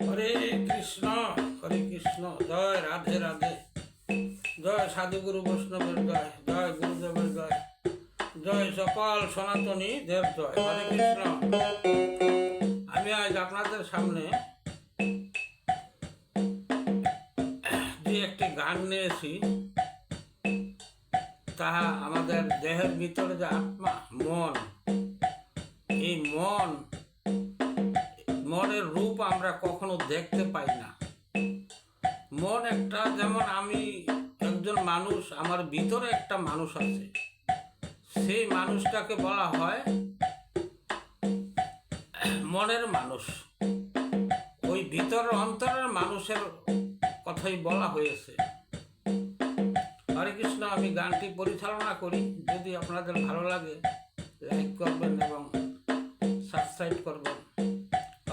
হরে কৃষ্ণ হরে কৃষ্ণ, জয় রাধে রাধে। জয় সাধুগুরু বৈষ্ণবের জয় জয় গুরুদেবের জয় জয় সকল সনাতনী দেব জয়। হরে কৃষ্ণ। আমি আজ আপনাদের সামনে যে একটি গান নিয়েছি তাহা আমাদের দেহের ভিতরে যে আত্মা, মন, এই মন মনের রূপ আমরা কখনো দেখতে পাই না। মন একটা যেমন আমি একজন মানুষ, আমার ভিতরে একটা মানুষ আছে। সেই মানুষটাকে বলা হয় মনের মানুষ। ওই ভিতর অন্তরের মানুষের কথাই বলা হয়েছে। হরে কৃষ্ণ, আমি গানটি পরিচালনা করি। যদি আপনাদের ভালো লাগে, লাইক করবেন এবং সাবস্ক্রাইব করবেন।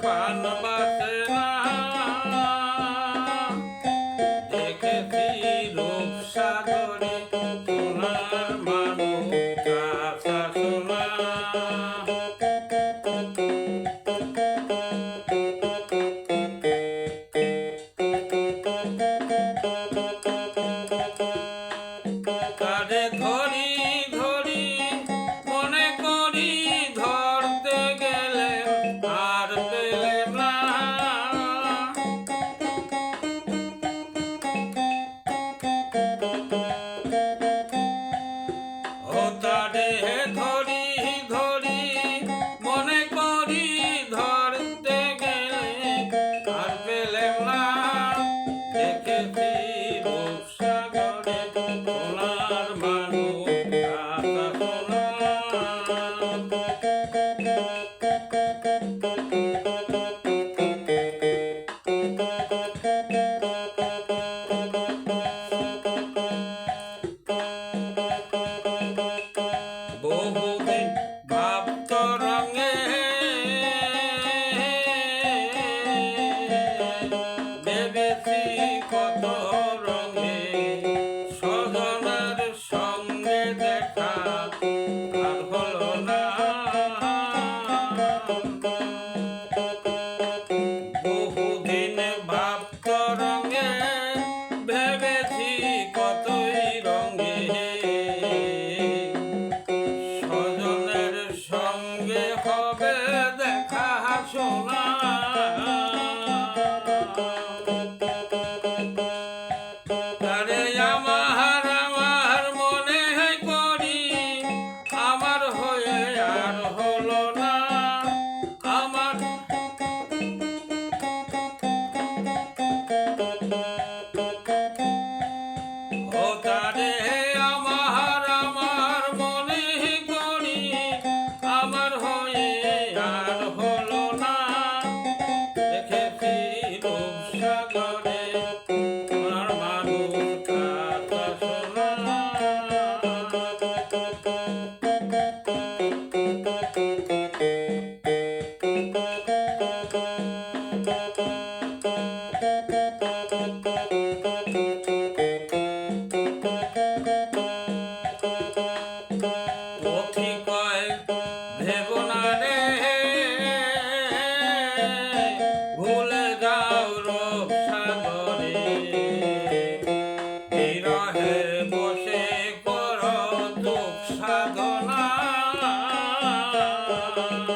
Pará. Porque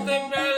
Something back.